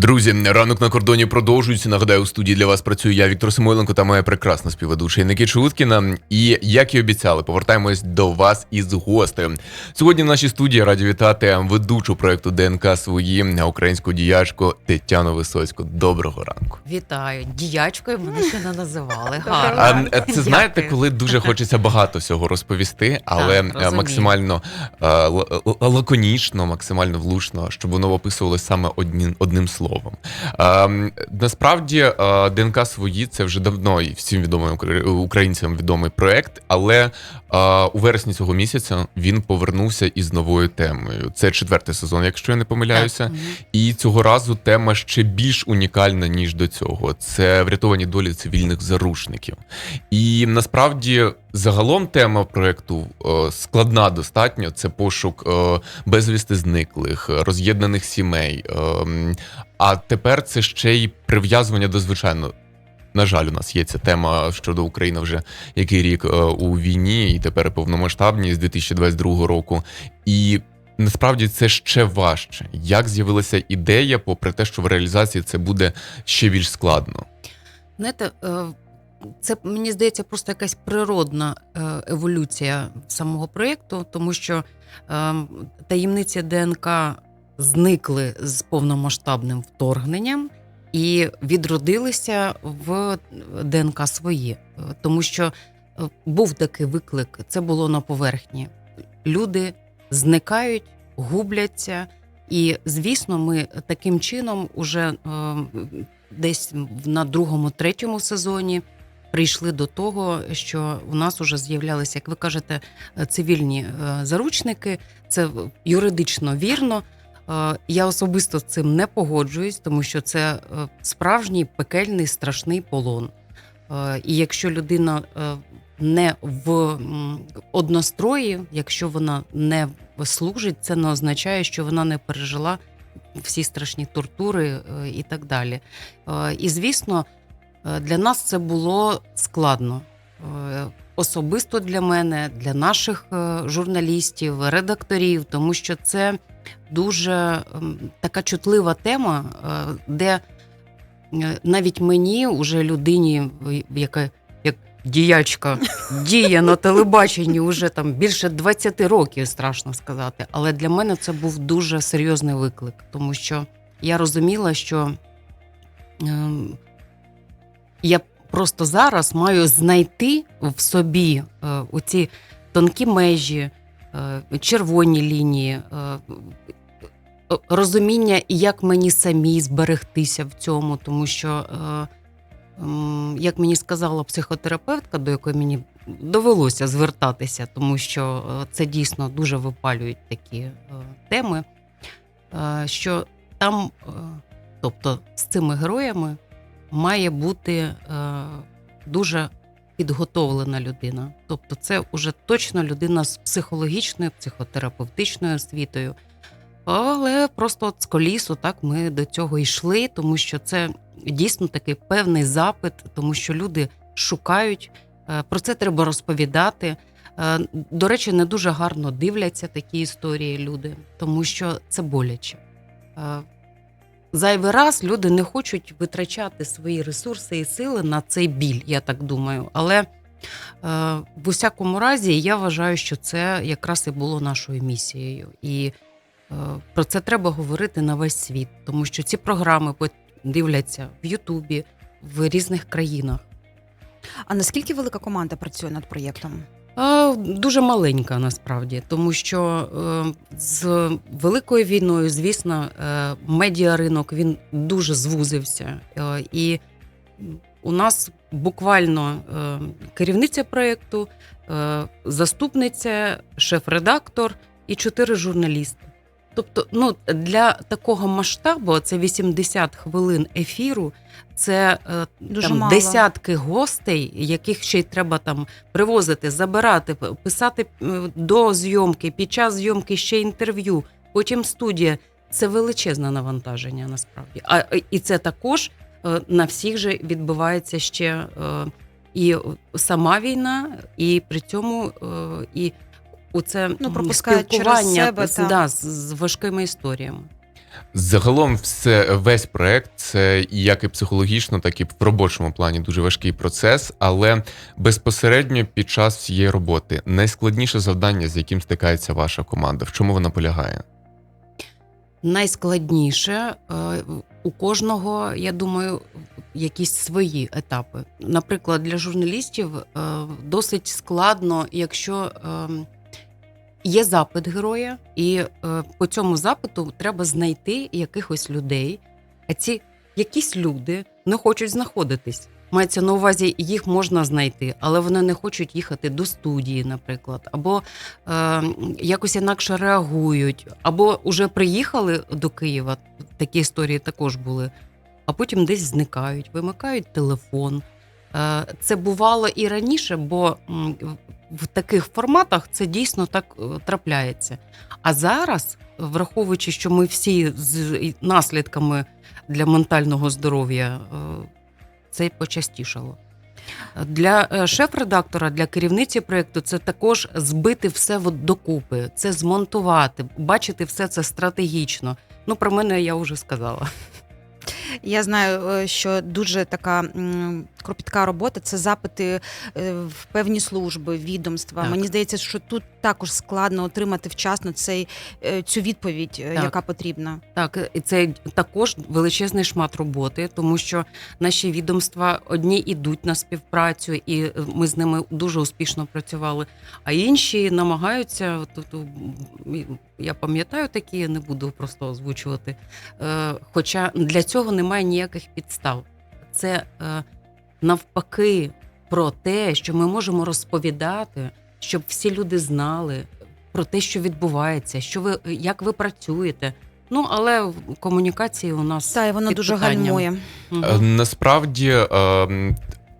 Друзі, ранок на кордоні продовжується. Нагадаю, у студії для вас працюю я, Віктор Самойленко, та моя прекрасна співведуча Никита Уткіна. І як і обіцяли, повертаємось до вас із гостею. Сьогодні в нашій студії раді вітати ведучу проекту ДНК свої українську діячку Тетяну Висоцьку. Доброго ранку. Вітаю. Діячкою мене ще не називали. Гарно. А е, це знаєте, коли дуже хочеться багато всього розповісти, але Так, е, максимально е, лаконічно, максимально влучно, щоб воно описувалося саме одним, одним словом. Е, насправді е, ДНК свої це вже давно і всім відомий українцям відомий проект, але е, у вересні цього місяця він повернувся із новою темою. Це четвертий сезон, якщо я не помиляюся. Так. І цього разу тема ще більш унікальна ніж до цього. Це врятовані долі цивільних заручників. І насправді загалом тема проекту е, складна достатньо. Це пошук е, безвісти зниклих, роз'єднаних сімей. А тепер це ще й прив'язування до звичайно. На жаль, у нас є ця тема щодо України вже який рік е, у війні, і тепер повномасштабній з 2022 року. І насправді це ще важче. Як з'явилася ідея, попри те, що в реалізації це буде ще більш складно. Знаєте, е, це мені здається просто якась природна е, еволюція самого проєкту, тому що е, таємниці ДНК зникли з повномасштабним вторгненням і відродилися в ДНК свої, тому що е, був такий виклик, це було на поверхні. Люди зникають, губляться. І звісно, ми таким чином уже е, десь на другому, третьому сезоні прийшли до того, що у нас вже з'являлися, як ви кажете, е, цивільні заручники. Це юридично вірно. Е, Я особисто з цим не погоджуюсь, тому що це е, справжній пекельний страшний полон. Е, І якщо людина не в однострої, якщо вона не служить, це не означає, що вона не пережила всі страшні тортури і так далі. І звісно, для нас це було складно. Особисто для мене, для наших журналістів, редакторів, тому що це дуже ем, така чутлива тема, е, де е, навіть мені, уже людині, яка як діячка діє на телебаченні вже там більше 20 років, страшно сказати. Але для мене це був дуже серйозний виклик, тому що я розуміла, що ем, я просто зараз маю знайти в собі е, оці тонкі межі, червоні лінії, е, розуміння, як мені самі зберегтися в цьому, тому що, е, як мені сказала психотерапевтка, до якої мені довелося звертатися, тому що е, це дійсно дуже випалюють такі теми, що там, тобто з цими героями, має бути дуже підготовлена людина. Тобто, це вже точно людина з психологічною, психотерапевтичною освітою. Але просто от з колісу так ми до цього йшли, тому що це дійсно такий певний запит, тому що люди шукають. е, Про це треба розповідати. Е, До речі, не дуже гарно дивляться такі історії люди, тому що це боляче. Е, Зайвий раз люди не хочуть витрачати свої ресурси і сили на цей біль, я так думаю. Але в усякому разі я вважаю, що це якраз і було нашою місією. І про це треба говорити на весь світ, тому що ці програми дивляться в Ютубі в різних країнах. А наскільки велика команда працює над проєктом? Дуже маленька насправді, тому що е, з великою війною, звісно, е, медіаринок він дуже звузився. Е, і у нас буквально е, керівниця проєкту, е, заступниця, шеф-редактор і чотири журналісти. Тобто, ну для такого масштабу це 80 хвилин ефіру, це е, Дуже там мало. десятки гостей, яких ще й треба там привозити, забирати, писати до зйомки, під час зйомки ще інтерв'ю, потім студія. Це величезне навантаження насправді. А е, і це також е, на всіх же відбувається ще і сама війна, і при цьому і у це Ну, пропускають через себе, з- да, з, з важкими історіями. Загалом, все весь проект це як і психологічно, так і в робочому плані дуже важкий процес. Але безпосередньо під час всієї роботи найскладніше завдання, з яким стикається ваша команда, в чому вона полягає? Найскладніше е, у кожного, я думаю, якісь свої етапи. Наприклад, для журналістів е, досить складно, якщо е, є запит героя, і е, по цьому запиту треба знайти якихось людей. А ці якісь люди не хочуть знаходитись. Мається на увазі, їх можна знайти, але вони не хочуть їхати до студії, наприклад, або е, якось інакше реагують, або вже приїхали до Києва. Такі історії також були, а потім десь зникають, вимикають телефон. Е, це бувало і раніше, бо в таких форматах це дійсно так е, трапляється. А зараз, враховуючи, що ми всі з наслідками для ментального здоров'я, е, це почастішало. Для шеф-редактора, для керівниці проєкту це також збити все докупи, це змонтувати, бачити все це стратегічно. Ну, про мене я вже сказала. Я знаю, що дуже така кропітка робота це запити е, в певні служби, відомства. Так. Мені здається, що тут також складно отримати вчасно цей, е, цю відповідь, е, Так. яка потрібна. Так, і це також величезний шмат роботи, тому що наші відомства одні йдуть на співпрацю, і ми з ними дуже успішно працювали. А інші намагаються. Тут я пам'ятаю такі, не буду просто озвучувати. Хоча для цього немає ніяких підстав. Це навпаки про те, що ми можемо розповідати, щоб всі люди знали про те, що відбувається, що ви як ви працюєте. Ну але в комунікації у нас Та і воно дуже гальмує. Е, Насправді.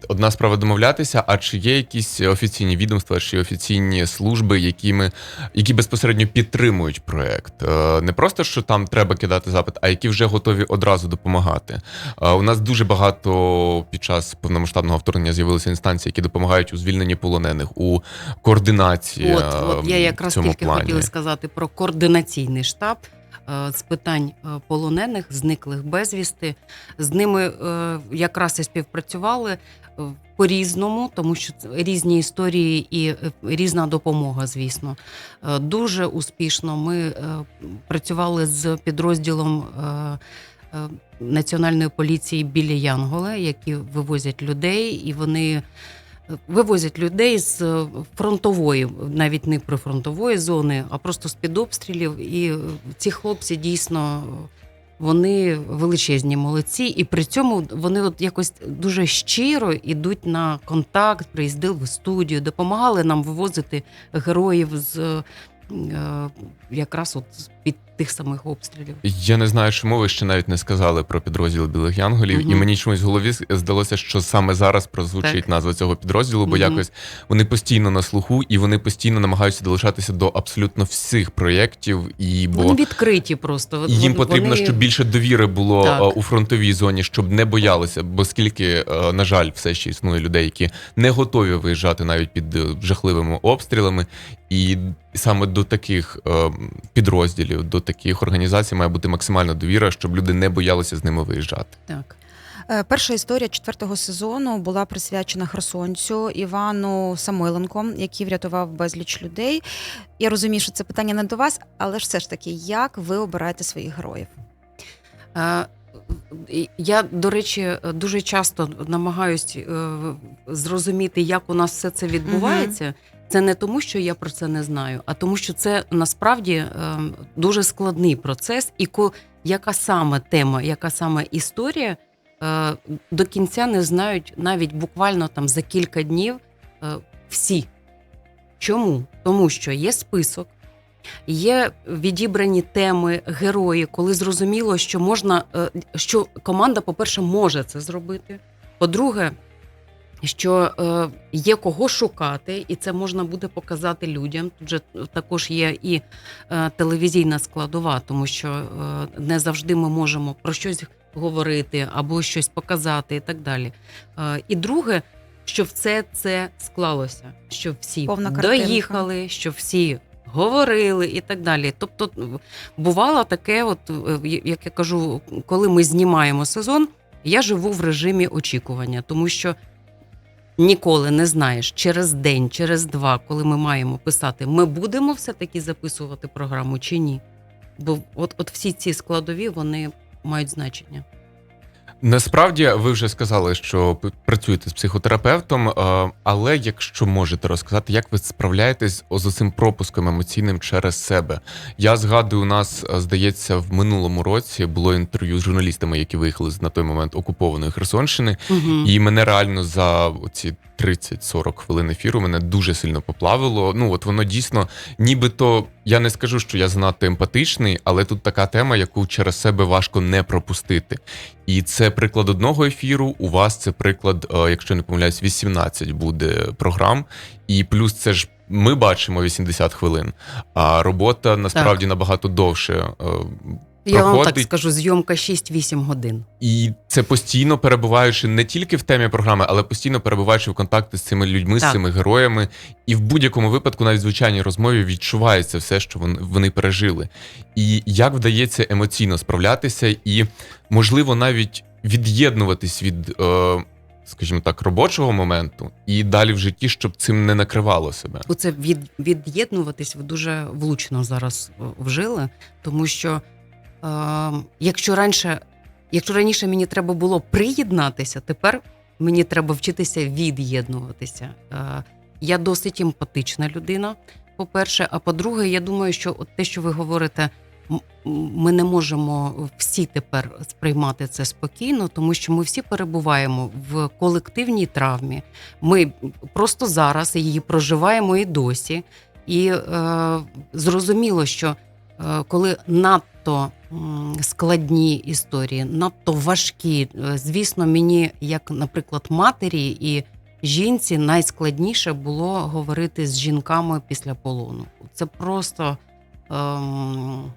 Е, Одна справа домовлятися, а чи є якісь офіційні відомства чи офіційні служби, які, ми, які безпосередньо підтримують проект? Е, Не просто що там треба кидати запит, а які вже готові одразу допомагати. Е, У нас дуже багато під час повномасштабного вторгнення з'явилися інстанції, які допомагають у звільненні полонених, у координації. От, е, от я якраз тільки плані. хотіла сказати про координаційний штаб е, з питань е, полонених, зниклих безвісти. З ними е, якраз і співпрацювали е, по-різному, тому що різні історії і е, різна допомога, звісно. Е, Дуже успішно ми е, працювали з підрозділом. е, е, Національної поліції біля Янгола, які вивозять людей, і вони вивозять людей з е, фронтової, навіть не прифронтової зони, а просто з під обстрілів. І е, ці хлопці дійсно вони величезні молодці, і при цьому вони от якось дуже щиро йдуть на контакт, приїздили в студію, допомагали нам вивозити героїв з е, якраз от під тих самих обстрілів. Я не знаю, чому ви ще навіть не сказали про підрозділ білих янголів, Мгм. і мені чомусь в голові здалося, що саме зараз прозвучить Так. назва цього підрозділу, бо Мгм. якось вони постійно на слуху і вони постійно намагаються долучатися до абсолютно всіх проєктів. І бо Вони відкриті просто. їм Вони- потрібно, щоб більше довіри було Так. е, у фронтовій зоні, щоб не боялися. Бо скільки, е, на жаль, все ще існує людей, які не готові виїжджати навіть під е, жахливими обстрілами, і саме до таких підрозділів, до таких організацій має бути максимальна довіра, щоб люди не боялися з ними виїжджати. Так. Е, Перша історія четвертого сезону була присвячена Херсонцю Івану Самойленко, який врятував безліч людей. Я розумію, що це питання не до вас, але ж все ж таки, як ви обираєте своїх героїв? Е, Я, до речі, дуже часто намагаюсь е, зрозуміти, як у нас все це відбувається. Це не тому, що я про це не знаю, а тому, що це насправді е, дуже складний процес, і яка саме тема, яка саме історія е, до кінця не знають навіть буквально там за кілька днів е, всі. Чому? Тому що є список, Є відібрані теми, герої, коли зрозуміло, що можна, що команда, по-перше, може це зробити. По-друге, що е, є кого шукати, і це можна буде показати людям. Тут же також є і е, телевізійна складова, тому що е, не завжди ми можемо про щось говорити або щось показати, і так далі. Е, і друге, що все це склалося, що всі Повна картинка. доїхали, що всі говорили і так далі. Тобто, бувало таке, от е, як я кажу, коли ми знімаємо сезон, я живу в режимі очікування, тому що ніколи не знаєш через день, через два, коли ми маємо писати, ми будемо все-таки записувати програму чи ні. Бо от, от всі ці складові вони мають значення. Насправді, ви вже сказали, що працюєте з психотерапевтом, е, але якщо можете розказати, як ви справляєтесь з цим пропуском емоційним через себе? Я згадую, у нас е, здається, в минулому році було інтерв'ю з журналістами, які виїхали з на той момент окупованої Херсонщини, Угу. і мене реально за ці 30-40 хвилин ефіру мене дуже сильно поплавило. Ну от воно дійсно, нібито я не скажу, що я занадто емпатичний, але тут така тема, яку через себе важко не пропустити. І це приклад одного ефіру. У вас це приклад, е, якщо не помиляюсь, 18 буде програм. І плюс це ж ми бачимо 80 хвилин, а робота насправді набагато довше. Я вам так скажу, зйомка 6-8 годин. І це постійно перебуваючи не тільки в темі програми, але постійно перебуваючи в контакті з цими людьми, з цими героями. І в будь-якому випадку, навіть в звичайній розмові, відчувається все, що вони, пережили. І як вдається емоційно справлятися, і можливо навіть від'єднуватись від, е, скажімо так, робочого моменту і далі в житті, щоб цим не накривало себе. Оце від, від'єднуватись ви дуже влучно зараз е, вжили, тому що якщо раніше, якщо раніше мені треба було приєднатися, тепер мені треба вчитися від'єднуватися. Е, я досить емпатична людина. По-перше, а по-друге, я думаю, що от те, що ви говорите, ми не можемо всі тепер сприймати це спокійно, тому що ми всі перебуваємо в колективній травмі. Ми просто зараз її проживаємо і досі. І е, зрозуміло, що е, коли надто складні історії, надто важкі, е, звісно, мені, як, наприклад, матері і жінці, найскладніше було говорити з жінками після полону. Це просто ем,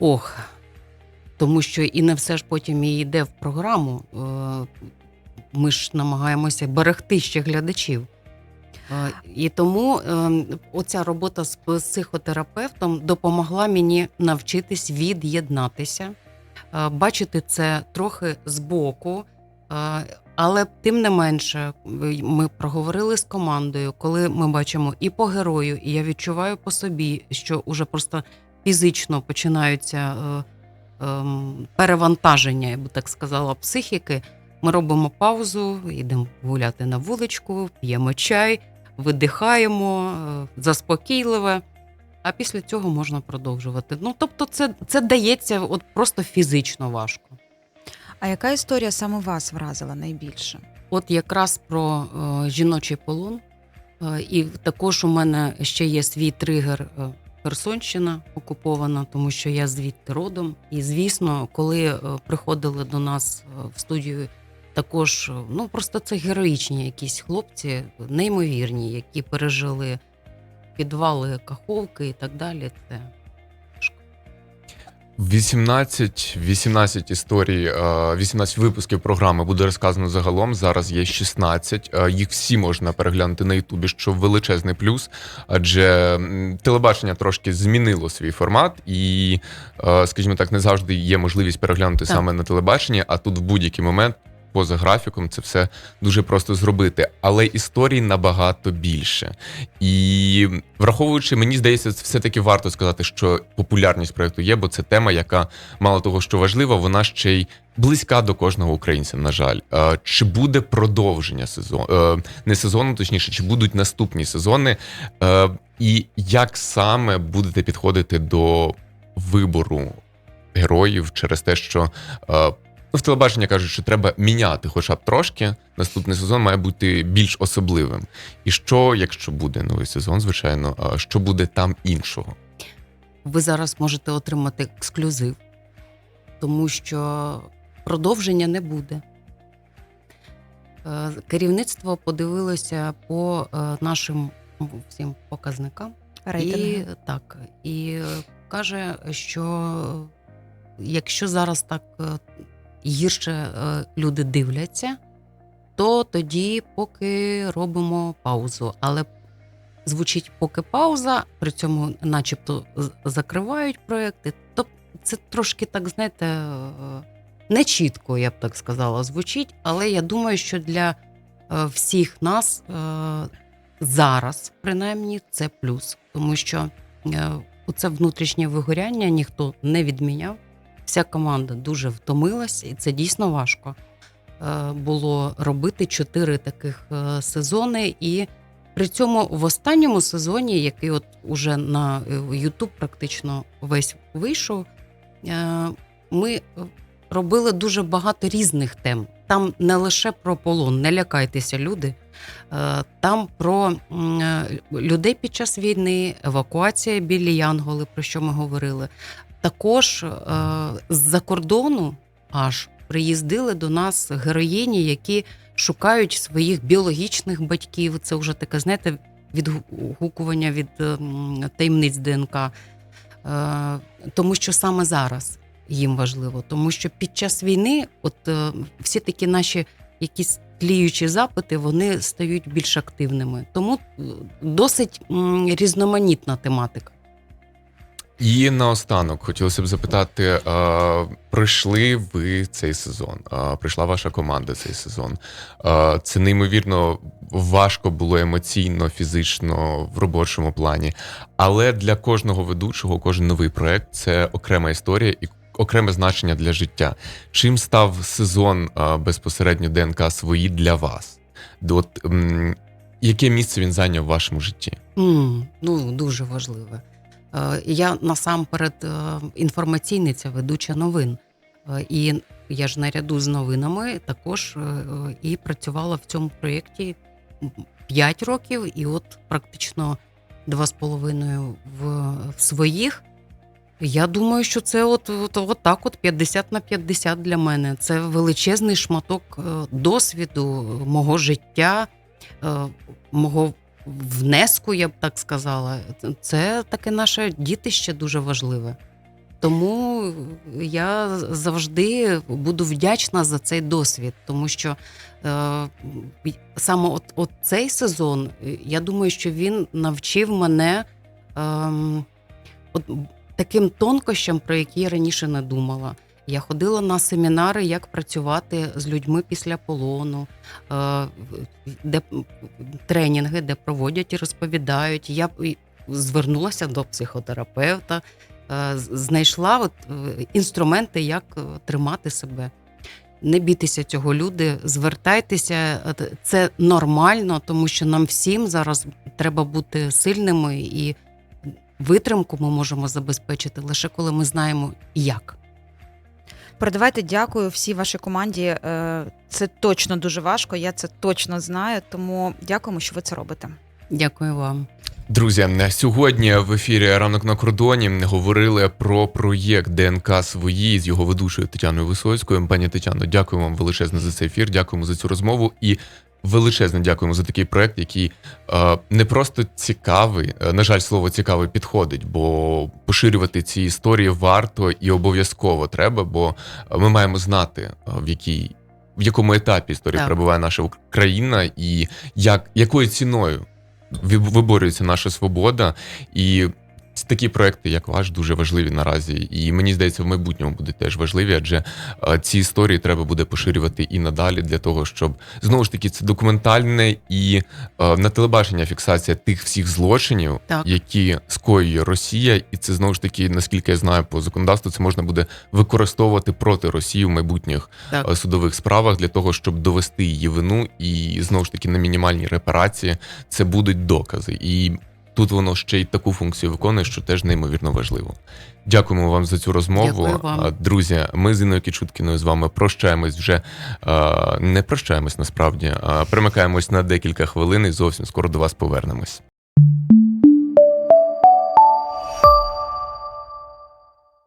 ох. Тому що і не все ж потім і йде в програму. Е, Ми ж намагаємося берегти ще глядачів. Е, І тому е, оця робота з психотерапевтом допомогла мені навчитись від'єднатися, е, бачити це трохи збоку. Е, Але тим не менше, ми проговорили з командою, коли ми бачимо і по герою, і я відчуваю по собі, що уже просто фізично починаються е, ем, перевантаження, я би так сказала, психіки. Ми робимо паузу, йдемо гуляти на вуличку, п'ємо чай, видихаємо, е, заспокійливе. А після цього можна продовжувати. Ну тобто, це, це дається от просто фізично важко. А яка історія саме вас вразила найбільше? От якраз про е, жіночий полон. Е, і також у мене ще є свій тригер е, Херсонщина окупована, тому що я звідти родом. І звісно, коли е, приходили до нас е, в студію, також е, ну просто це героїчні якісь хлопці, неймовірні, які пережили підвали каховки і так далі. Це 18, 18 історій, е, 18 випусків програми буде розказано загалом. Зараз є 16. Е, Їх всі можна переглянути на Ютубі, що величезний плюс. Адже телебачення трошки змінило свій формат, і, е, скажімо так, не завжди є можливість переглянути Так. саме на телебаченні, а тут в будь-який момент. Поза графіком це все дуже просто зробити, але історій набагато більше. І враховуючи, мені здається, це все-таки варто сказати, що популярність проекту є, бо це тема, яка мало того, що важлива, вона ще й близька до кожного українця. На жаль, Е, чи буде продовження сезону, не сезону, точніше, чи будуть наступні сезони, Е, і як саме будете підходити до вибору героїв через те, що. Ну, в телебаченні кажуть, що треба міняти хоча б трошки. Наступний сезон має бути більш особливим. І що, якщо буде новий сезон, звичайно, що буде там іншого? ви зараз можете отримати ексклюзив, тому що продовження не буде. Е, Керівництво подивилося по е, нашим всім показникам Рейтинги? і так, і е, каже, що якщо зараз так гірше е, люди дивляться, то тоді поки робимо паузу. Але звучить поки пауза, при цьому, начебто, закривають проекти. Тобто це трошки так, знаєте, е, нечітко, я б так сказала, звучить, але я думаю, що для е, всіх нас зараз, принаймні, це плюс, тому що е, це внутрішнє вигоряння ніхто не відміняв. Вся команда дуже втомилась, і це дійсно важко е, було робити чотири таких е, сезони. І при цьому в останньому сезоні, який от уже на е, YouTube практично весь вийшов, е, ми робили дуже багато різних тем. Там не лише про полон, не лякайтеся, люди. Е, Там про е, людей під час війни, евакуація білі Янголи, про що ми говорили. Також е, з-за кордону аж приїздили до нас героїні, які шукають своїх біологічних батьків. Це вже таке, знаєте, відгукування від ем, таємниць ДНК. Е, Тому що саме зараз їм важливо, тому що під час війни, от е, всі такі наші якісь тліючі запити, вони стають більш активними. Тому досить різноманітна тематика. І наостанок хотілося б запитати: е, пройшли ви цей сезон? Е, прийшла ваша команда цей сезон? Е, це неймовірно важко було емоційно, фізично в робочому плані. Але для кожного ведучого, кожен новий проект це окрема історія і окреме значення для життя. Чим став сезон е, безпосередньо ДНК свої для вас? От, м, яке місце він зайняв в вашому житті? М, ну, дуже важливе. Е, Я насамперед е, інформаційниця, ведуча новин. Е, І я ж наряду з новинами також і працювала в цьому проєкті 5 років, і от практично два з половиною в, своїх. Я думаю, що це от, от, от так, от 50 на 50 для мене. Це величезний шматок досвіду мого життя, мого внеску, я б так сказала. Це таке наше дітище дуже важливе. Тому я завжди буду вдячна за цей досвід, тому що е, саме от, от цей сезон, я думаю, що він навчив мене е, от, таким тонкощам, про які я раніше не думала. Я ходила на семінари, як працювати з людьми після полону, е, де тренінги, де проводять і розповідають. Я звернулася до психотерапевта, е, знайшла от е, інструменти, як тримати себе. Не бійтеся цього, люди, звертайтеся, це нормально, тому що нам всім зараз треба бути сильними, і витримку ми можемо забезпечити лише коли ми знаємо, як. Передавайте дякую всій вашій команді. Е, Це точно дуже важко. Я це точно знаю. Тому дякуємо, що ви це робите. Дякую вам. Друзі, сьогодні в ефірі ранок на кордоні говорили про проєкт ДНК свої з його ведучою Тетяною Висоцькою. Пані Тетяно, дякую вам величезно за цей ефір. Дякуємо за цю розмову і величезно дякуємо за такий проєкт, який е, не просто цікавий. е, На жаль, слово цікавий підходить, бо поширювати ці історії варто і обов'язково треба, бо ми маємо знати, е, в якій. В якому етапі історії Так. перебуває наша Ук- країна, і як якою ціною виборюється наша свобода, і такі проекти, як ваш, дуже важливі наразі. І мені здається, в майбутньому будуть теж важливі, адже е, ці історії треба буде поширювати і надалі для того, щоб знову ж таки це документальне і е, на телебачення фіксація тих всіх злочинів, Так. які скоює Росія, і це знову ж таки, наскільки я знаю, по законодавству це можна буде використовувати проти Росії в майбутніх Так. е, судових справах для того, щоб довести її вину, і знову ж таки на мінімальній репарації це будуть докази. І тут воно ще й таку функцію виконує, що теж неймовірно важливо. Дякуємо вам за цю розмову. Вам. Друзі, ми з Іною Кічуткіною з вами прощаємось вже не прощаємось насправді, а перемикаємось на декілька хвилин і зовсім скоро до вас повернемось.